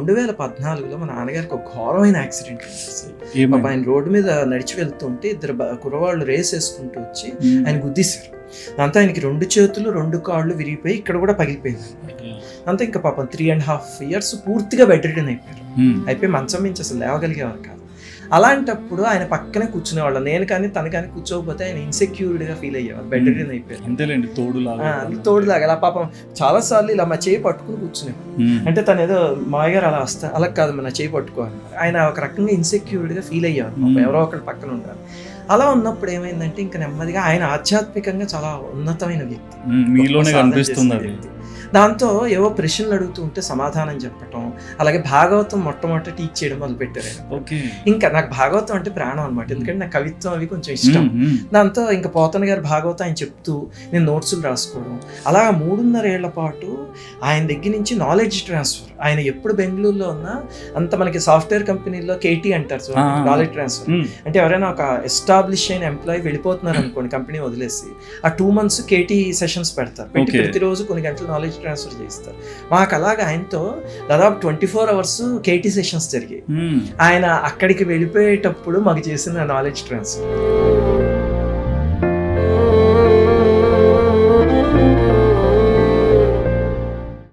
రెండు వేల పద్నాలుగులో మా నాన్నగారికి ఒక ఘోరమైన యాక్సిడెంట్ అసలు. పాపం? ఆయన రోడ్డు మీద నడిచి వెళ్తుంటే ఇద్దరు కుర్రవాళ్ళు రేస్ వేసుకుంటూ వచ్చి. ఆయన గుద్దేశారు దాంతో ఆయనకి రెండు చేతులు రెండు కాళ్ళు విరిగిపోయి ఇక్కడ కూడా పగిలిపోయింది అంతా ఇంకా పాపం త్రీ అండ్ హాఫ్ ఇయర్స్ పూర్తిగా బెడ్ రిటర్న్ అయిపోయారు. అయిపోయి మంచం నుంచి అసలు లేవగలిగేవారు కాదు అలాంటప్పుడు ఆయన పక్కనే కూర్చునేవాళ్ళు. నేను కానీ తను కానీ కూర్చోకపోతే ఆయన ఇన్సెక్యూర్డ్గా ఫీల్ అయ్యేవారు బెడ్ రిటర్న్ అయిపోయారు. అంతేలేండి తోడులాగా. తోడులాగా. అలా పాపం చాలా సార్లు ఇలా మా చేయి పట్టుకుని కూర్చునేవారు ఉమ్. అంటే తను ఏదో మామయ్య గారు అలా వస్తా అలా కాదు మన చేయి పట్టుకోవాలి ఆయన ఒక రకంగా ఇన్సెక్యూర్డ్గా ఫీల్ అయ్యారు పాపం. మ్మ్. ఎవరో ఒకరు పక్కన ఉంటారు. అలా ఉన్నప్పుడు ఏమైందంటే ఇంకా నెమ్మదిగా ఆయన ఆధ్యాత్మికంగా చాలా ఉన్నతమైన వ్యక్తి. మీలోనే కనిపిస్తుంది వ్యక్తి. దాంతో ఏవో ప్రశ్నలు అడుగుతూ ఉంటే సమాధానం చెప్పటం అలాగే భాగవతం మొట్టమొదట టీచ్ చేయడం మొదలు పెట్టారు ఆయన. ఓకే ఇంకా నాకు భాగవతం అంటే ప్రాణం అనమాట ఎందుకంటే నాకు కవిత్వం అవి కొంచెం ఇష్టం. దాంతో ఇంకా పోతన గారు భాగవతం ఆయన చెప్తూ నేను నోట్సులు రాసుకోవడం అలా మూడున్నర ఏళ్ళ పాటు ఆయన దగ్గర నుంచి నాలెడ్జ్ ట్రాన్స్ఫర్ ఆయన ఎప్పుడు బెంగళూరులో ఉన్నా అంత మనకి సాఫ్ట్వేర్ కంపెనీలో కేటీ అంటారు. Knowledge transfer. అంటే ఎవరైనా ఒక ఎస్టాబ్లిష్ అయిన ఎంప్లాయీ వెళ్ళిపోతున్నారు అనుకోండి కంపెనీ వదిలేసి ఆ టూ మంత్స్ కేటీ సెషన్స్ పెడతారు పెట్టి. ప్రతిరోజు కొన్ని గంటలు నాలెడ్జ్ ట్రాన్స్ఫర్ చేస్తారు మాకు అలాగా ఆయనతో దాదాపు twenty four hours KT sessions జరిగాయి. ఆయన అక్కడికి వెళ్ళిపోయేటప్పుడు మాకు చేసిన నాలెడ్జ్ ట్రాన్స్ఫర్